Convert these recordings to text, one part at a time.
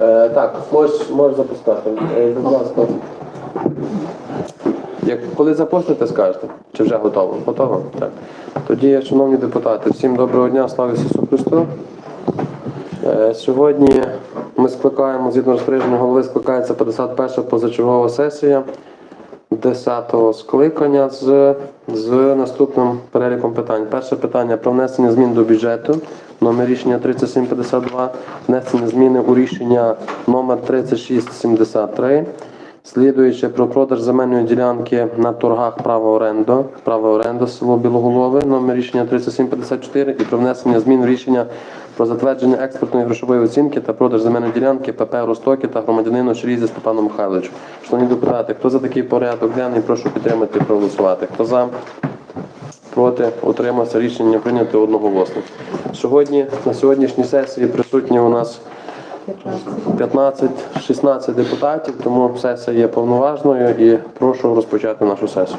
Е, так, можеш, можеш запускати. Е, будь ласка. Як, коли запустите, скажете? Чи вже готово? Готово? Так. Тоді, шановні депутати, всім доброго дня, слава Ісусу Христу. Е, Сьогодні ми скликаємо, згідно розпорядження голови, скликається 51 позачергова сесія 10-го скликання з, з наступним переліком питань. Перше питання про внесення змін до бюджету, номер рішення 3752, внесення зміни у рішення номер 3673, слідуючи про продаж земельної ділянки на торгах право оренду, право оренду село Білоголове, номер рішення 3754 і про внесення змін у рішення про затвердження експортної грошової оцінки та продаж земельної ділянки ПП Ростокі та громадянину Шрізі Степану Михайловичу. Шановні депутати, хто за такий порядок денний, прошу підтримати і проголосувати. Хто за? Проти утримався рішення прийнято одноголосно. Сьогодні на сьогоднішній сесії присутні у нас 15-16 депутатів, тому сесія є повноважною і прошу розпочати нашу сесію.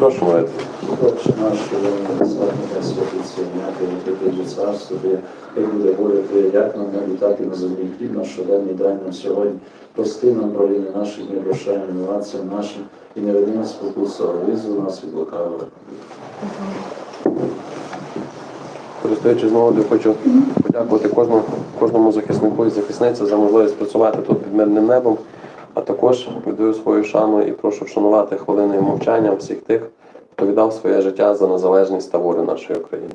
Молити. Отче наш, що ви на небесах, нехай святиться ім'я Твоє, нехай прийде царство Твоє, хай буде воля Твоя, як на небі, так і на землі. Хліб наш щоденний дай нам сьогодні. Прости нам провини наші, не прощаємо винуватцям нашим, і не веди нас в спокусу, а визволи нас від лукавого. Користуючись нагодою, хочу подякувати кожному, кожному захиснику і захисниці за можливість працювати тут під мирним небом, а також віддаю свою шану і прошу вшанувати хвилиною мовчання всіх тих, хто віддав своє життя за незалежність та волю нашої України.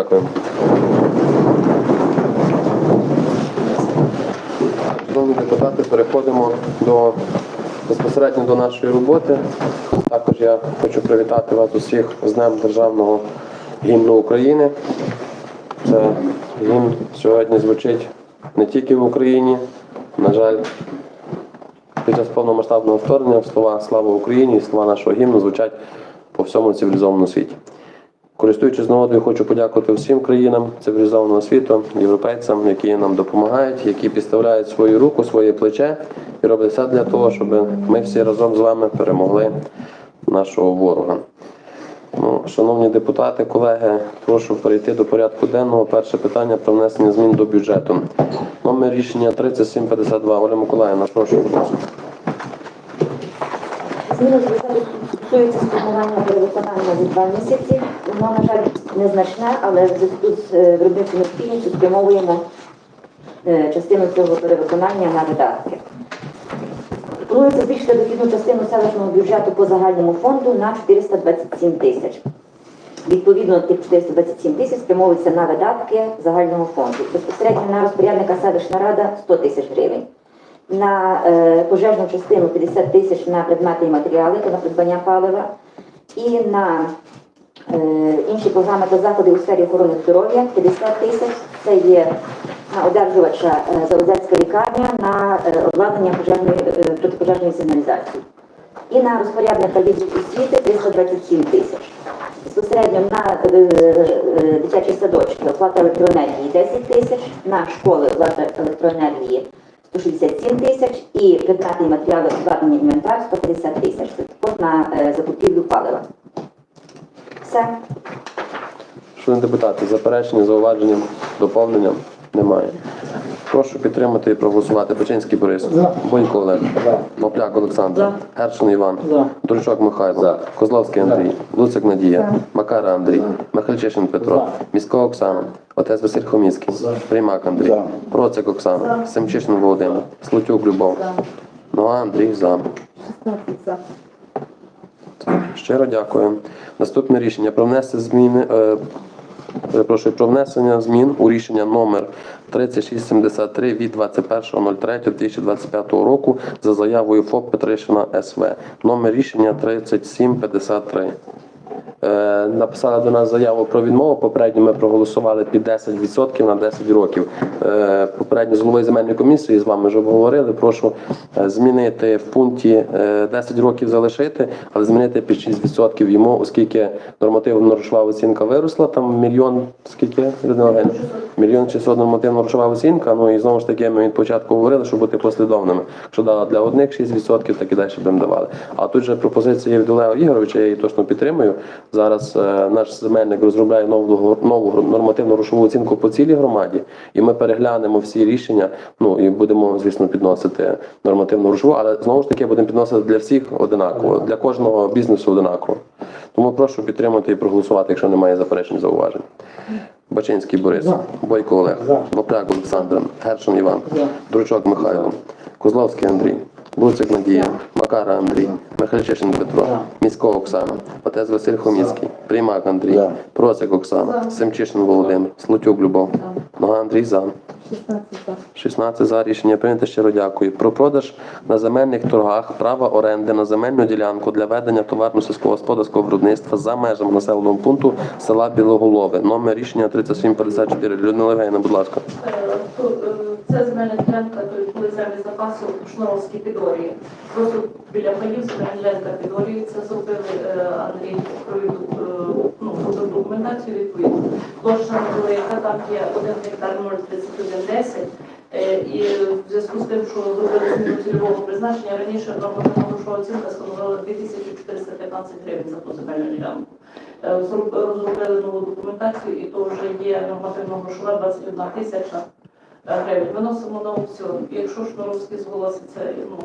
Дякую. Шановні депутати, переходимо до безпосередньо до нашої роботи. Також я хочу привітати вас усіх з Днем Державного гімну України. Це гімн сьогодні звучить не тільки в Україні. На жаль, під час повномасштабного вторгнення слова Слава Україні і слова нашого гімну звучать по всьому цивілізованому світі. Користуючись нагодою, хочу подякувати всім країнам цивілізованого світу, європейцям, які нам допомагають, які підставляють свою руку, своє плече і роблять все для того, щоб ми всі разом з вами перемогли нашого ворога. Ну, шановні депутати, колеги, прошу перейти до порядку денного. Перше питання про внесення змін до бюджету. Номер рішення 3752. Оля Миколаївна, прошу. Зміни Стосується спрямування перевиконання за два місяці. Воно, на жаль, незначне, але в зв'язку з е, виробничою необхідністю спрямовуємо е, частину цього перевиконання на видатки. Планується збільшити дохідну частину селищного бюджету по загальному фонду на 427 тисяч. Відповідно, тих 427 тисяч спрямовується на видатки загального фонду. Безпосередньо на розпорядника селищна рада 100 тисяч гривень. На е, пожежну частину 50 тисяч на предмети і матеріали, то на придбання палива. І на е, інші програми та заходи у сфері охорони здоров'я 50 тисяч. Це є на одержувача е, Залозецька лікарня на обладнання пожежної, протипожежної сигналізації. І на розпорядника відділу освіти 327 тисяч. Безпосередньо на дитячі садочки оплата електроенергії 10 тисяч, на школи оплата електроенергії 167 тисяч і матеріал матеріали обладнання інвентар 150 тисяч. Це також на е, закупівлю палива. Все. Шановні депутати, заперечення, зауваження, доповнення немає. Прошу підтримати і проголосувати. Печенський Борис, Бойко Олег, Мопляк Олександр, Гершин Іван, Дурчок Михайло, Козловський Андрій, Луцик Надія, Макара Андрій, Михальчишин Петро, Місько Оксана, Отець Василь Хоміцький, Приймак Андрій, Процик Оксана, Семчишин Володимир, Слутюк Любов, Нога Андрій за. Щиро дякую. Наступне рішення про внесення зміни. Е, Перепрошую про внесення змін у рішення номер 3673 від 21.03.2025 року за заявою ФОП Петришина СВ. Номер рішення 3753. Е, написали до нас заяву про відмову. Попередньо ми проголосували під 10% на 10 років. Е, попередньо з головою земельної комісії з вами вже обговорили. Прошу е, змінити в пункті е, 10 років залишити, але змінити під 6% йому, оскільки нормативна грошова оцінка виросла. Там мільйон скільки Євгенівна? мільйон 600 нормативна грошова оцінка. Ну і знову ж таки ми від початку говорили, щоб бути послідовними. Якщо дала для одних 6%, так і далі будемо давали. А тут же пропозиція від Олега Ігоровича, я її точно підтримую. Зараз е, наш земельник розробляє нову нову нормативну грошову оцінку по цілій громаді, і ми переглянемо всі рішення. Ну і будемо, звісно, підносити нормативну грошову, але знову ж таки будемо підносити для всіх одинаково, для кожного бізнесу одинаково. Тому прошу підтримати і проголосувати, якщо немає заперечень зауважень. Бачинський Борис, Бойко Олег, Вопляк Олександр, Гершин Іван, Дручок Михайло, Козловський Андрій, Луцик Надія, Макара Андрій, Михальчишин Петро, Місько Оксана, Отець Василь Хоміцький, Приймак Андрій, Процик Оксана, Семчишин Володимир, Слутюк Любов, Нога Андрій Зан. 16 за рішення прийнято. Щиро дякую. Про продаж на земельних торгах права оренди на земельну ділянку для ведення товарно-сільськогосподарського виробництва за межами населеного пункту села Білоголове. Номер рішення 3754. Людмила Євгенівна, будь ласка. Е, е, Це земельна ділянка, запасу в Шнуровській підорії. Просто біля паїв ділянка підорії. Це зробили е, Андрій е, ну, документацію відповідно. Площа невелика, там є 1 гектар 03110. Е, І в зв'язку з тим, що зробили зміну цільового призначення, раніше нормативна оцінка становила 2415 гривень за ту земельну ділянку. Розробили нову документацію, і то вже є нормативна грошова 21 тисяча гривень. Виносимо на аукціон. Якщо Шнуровський зголоситься ну,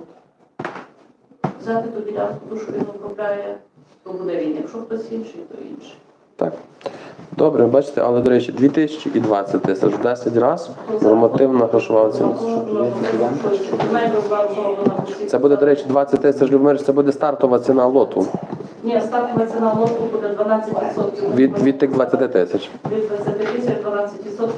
взяти ту ділянку, ту, що він обробляє, то буде він. Якщо хтось інший, то інший. Так. Добре, бачите, але до речі, 2000 і 20 тисяч. В 10 разів нормативна грошова оцінка. Це буде, до речі, 20 тисяч Любомир, це буде стартова ціна лоту Ні, стартова ціна лоту буде 12%. від, від тих 20 тисяч. Від 20 тисяч 12%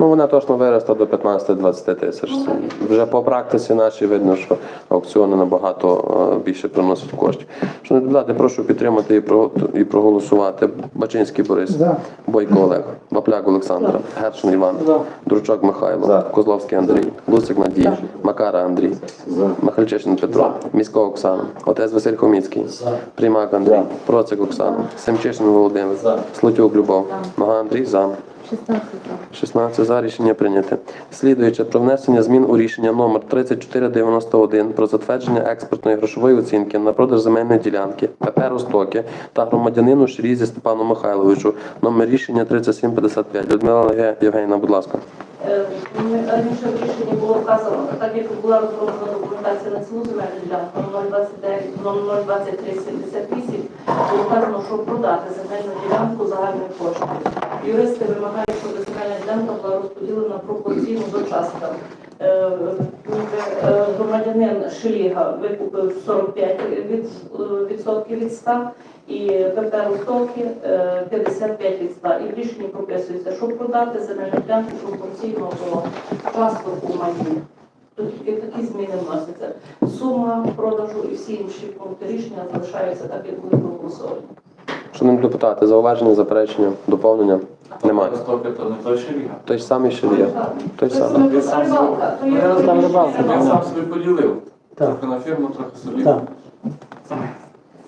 Ну, вона точно виросла до 15-20 тисяч. Це Вже по практиці нашій видно, що аукціони набагато е, більше приносять коштів. Шановні депутати, прошу підтримати і, про, і проголосувати. Бачинський Борис, Бойко Олег, Вапляк Олександр, Гершин Іван, Дручок Михайло, Козловський Андрій, Луцик Надій, Макара Андрій, Михальчишин Петро, Місько Оксана, Отець Василь Хоміцький, Приймак Андрій, Процик Оксана, Семчишин Володимир, Слутюк Любов, Нога Андрій за. 16 за рішення прийняте. Слідуючи про внесення змін у рішення номер 3491 про затвердження експертної грошової оцінки на продаж земельної ділянки ПП Ростоки та громадянину Шрізі Степану Михайловичу. Номер рішення 3755. Людмила Євгенівна, будь ласка. Е, Раніше в рішенні було вказано, так як була розроблена документація на цілу земельну ділянку 029, 02378, було вказано, що продати земельну ділянку загальної площі. Юристи вимагають, щоб земельна ділянка була розподілена пропорційно до часткам. Е, е, Громадянин Шеліга викупив 45 від, е, відсотків від 100, і ПП Ростоки е, 55 від 100. І в рішенні прописується, щоб продати земельну ділянку пропорційно до часток у майні. Тут такі зміни вносяться. Сума продажу і всі інші пункти рішення залишаються так, як були проголосовані. Шановні депутати, зауваження, заперечення, доповнення? Немає. Востоки, то не той ж самий ще є. Той самий. Він сам собі- Я там рибалка, Він сам собі поділив. Трохи на фірму, трохи собі. Так.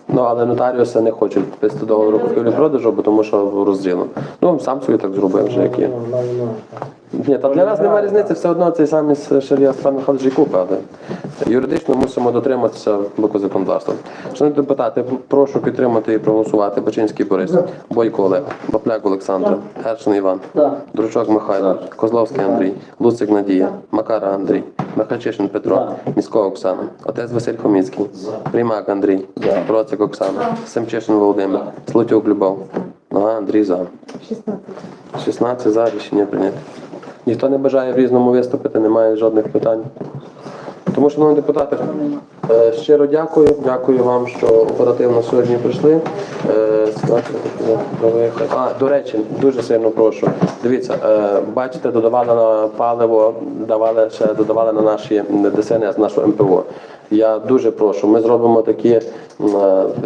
Ну, але нотаріуси не хочуть підписати договору купівлі-продажу, бо тому що розділено. Ну, сам собі так зробив вже як є. Ні, та для нас немає різниці, все одно цей самий Шарія Степан Михайлович і купить, але юридично мусимо дотриматися боку законодавства. Шановні депутати, прошу підтримати і проголосувати. Бачинський Борис, Бойко Олег, Бапляк Олександра, Гершин Іван, Дручок Михайло, Козловський Андрій, Луцик Надія, Макара Андрій, Михальчишин Петро, Місько Оксана, отець Василь Хоміцький, Приймак Андрій, Процик Оксана, Семчишин Володимир, Слутюк Любов, Нога Андрій за. 16 за рішення прийнято. Ніхто не бажає в різному виступити, немає жодних питань. Тому, шановні депутати, е, щиро дякую. Дякую вам, що оперативно сьогодні прийшли. Е, А, до речі, дуже сильно прошу. Дивіться, е, бачите, додавали на паливо, давали ще додавали на наші ДСНС, нашу МПО. Я дуже прошу, ми зробимо такі,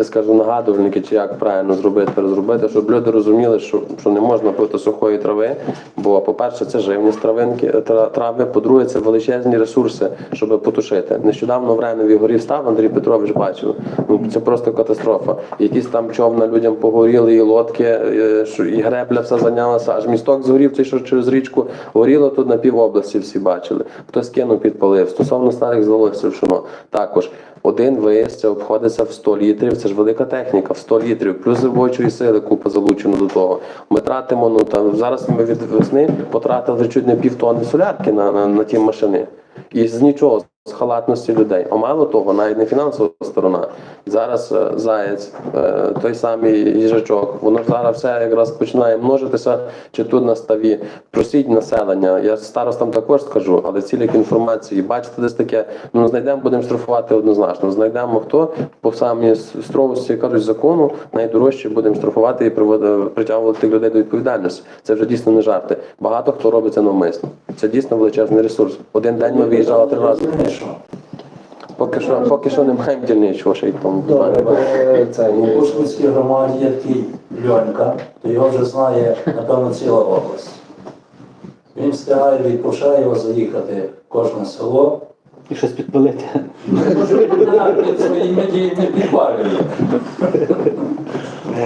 скажу, нагадувальники, чи як правильно зробити, розробити, щоб люди розуміли, що, що не можна пити сухої трави. Бо, по-перше, це живність травинки, трави, по-друге, це величезні ресурси, щоб потушити. Нещодавно в Ренові горів став, Андрій Петрович бачив. Ну це просто катастрофа. Якісь там човна людям погоріли, і лодки, е, і гребля все зайнялася, аж місток згорів, цей що через річку горіло тут на півобласті, всі бачили. Хтось кинув, підпалив. Стосовно старих залозів, що також один виїзд це обходиться в 100 літрів. Це ж велика техніка, в 100 літрів, плюс робочої сили купа залучено до того. Ми тратимо, ну там зараз ми від весни потратили чуть не півтонни солярки на, на, на ті машини. І з нічого. З халатності людей, а мало того, навіть не фінансова сторона. Зараз е, заєць, е, той самий їжачок, воно зараз все якраз починає множитися чи тут на ставі. Просіть населення. Я старостам також скажу, але цілік інформації. Бачите, десь таке. Ну знайдемо, будемо штрафувати однозначно. Знайдемо хто по самій строгості кажуть закону, найдорожче будемо штрафувати і привод- притягувати людей до відповідальності. Це вже дійсно не жарти. Багато хто робить це навмисно. Це дійсно величезний ресурс. Один день ми виїжджали три рази. Поки що, поки що не маємо дільничого ще й тому. Добре, це У Пушкінській громаді є такий Льонька, то його вже знає, напевно, ціла область. Він встигає від Пошаєва заїхати в кожне село. і щось підпалити. Своїми діями підпалює.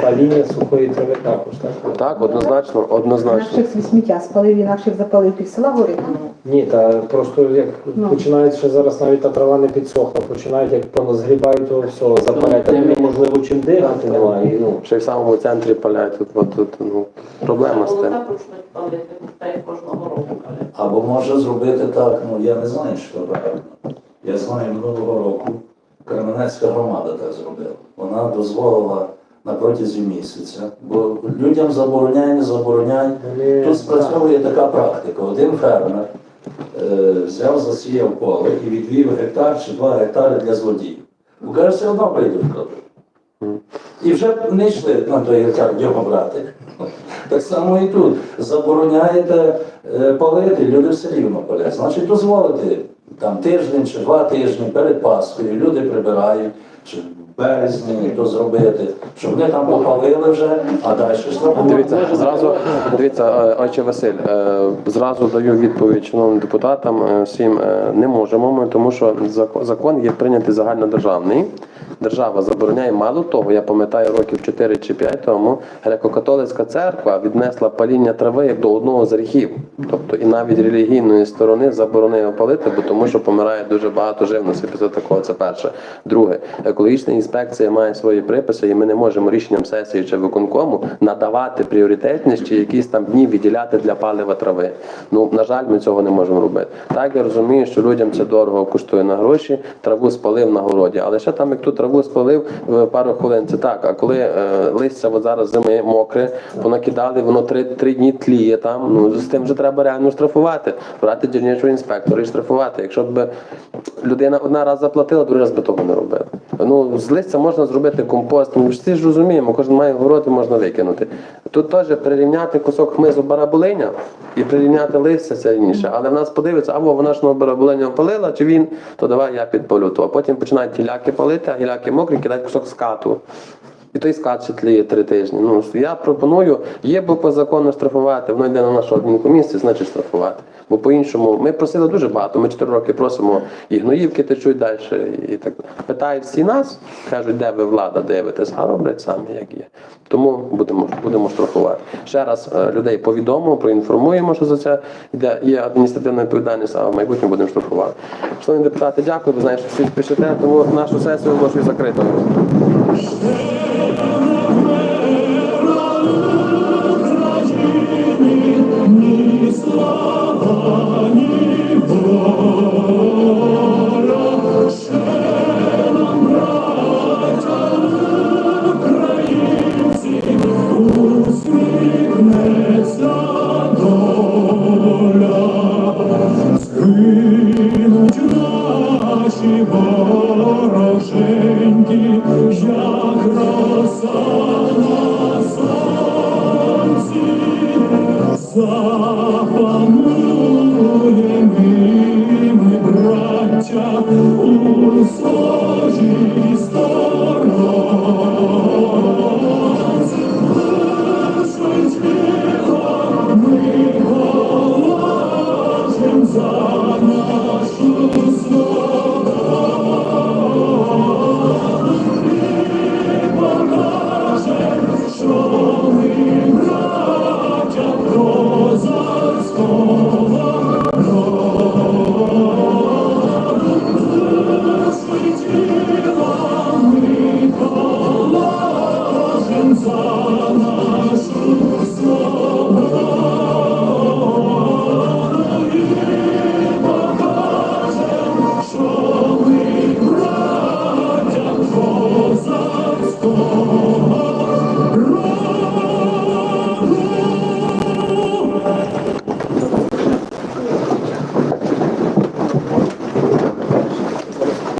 Паління сухої трави також, так? Так, однозначно, однозначно. Наших сміття спалив, інакших запалив пів села горить. Ні, та просто як Ну. починають ще зараз навіть та трава не підсохла, починають як поназгрібають, то все, запалять, неможливо чим дихати немає. і, Ну, Ще й в самому центрі паляють. Тут, от, тут, ну, проблема з тим. Палити, кожного року. Або може зробити так, ну я не знаю, що правильно. Я знаю, минулого року Кременецька громада так зробила. Вона дозволила на протязі місяця, бо людям забороняй, не забороняй. Тут спрацьовує така практика. Один фермер е, взяв, засіяв поле і відвів гектар чи два гектари для злодіїв. Бо каже, все одно прийдуть хто. І вже не йшли на той гектар його брати. Так само і тут. Забороняєте е, палити, люди все рівно палять. Значить, дозволити там тиждень чи два тижні перед Пасхою, люди прибирають, чи березні то зробити, щоб вони там попалили вже, а далі штрафувати. Дивіться, зразу дивіться, е, отче Василь, е, зразу даю відповідь шановним депутатам. е, Всім е, не можемо ми, тому що зак- закон є прийнятий загальнодержавний. Держава забороняє. Мало того, я пам'ятаю років 4 чи 5 тому греко-католицька церква віднесла паління трави як до одного з гріхів. Тобто і навіть релігійної сторони заборонили палити, бо тому що помирає дуже багато живності після такого. Це перше. Друге, екологічна інспекція має свої приписи, і ми не можемо рішенням сесії чи виконкому надавати пріоритетність чи якісь там дні відділяти для палива трави. Ну на жаль, ми цього не можемо робити. Так я розумію, що людям це дорого коштує на гроші. Траву спалив на городі, але ще там, як ту траву спалив в пару хвилин, це так. А коли е, листя от зараз зими мокре, понакидали, воно три, три дні тліє там. Ну з тим вже треба реально штрафувати, брати дільничого інспектора і штрафувати. Якщо б людина одна раз заплатила, другий раз би того не робила. Ну з листя можна зробити компост. Ми всі ж розуміємо, кожен має город і можна викинути. Тут теж прирівняти кусок хмизу барабулиня і прирівняти листя це інше. Але в нас подивиться, або вона ж на барабулиня опалила, чи він, то давай я підпалю то. Потім починають гіляки палити, а гіляки мокрі, кидать кусок скату. І той скат ще тліє три тижні. Ну я пропоную, є бо по закону штрафувати, воно йде на нашу адмінкомісію, значить штрафувати. Бо по-іншому ми просили дуже багато. Ми чотири роки просимо і гноївки течуть далі. І так питають всі нас, кажуть, де ви влада дивитесь, а роблять самі, як є. Тому будемо будемо штрафувати. Ще раз е, людей повідомимо, проінформуємо, що за це йде є адміністративна відповідальність, а в майбутньому будемо штрафувати. Шановні депутати, дякую. Ви знаєте, що всі спішите, тому нашу сесію оголошую закритою. Ще помилуй, ми, браття, у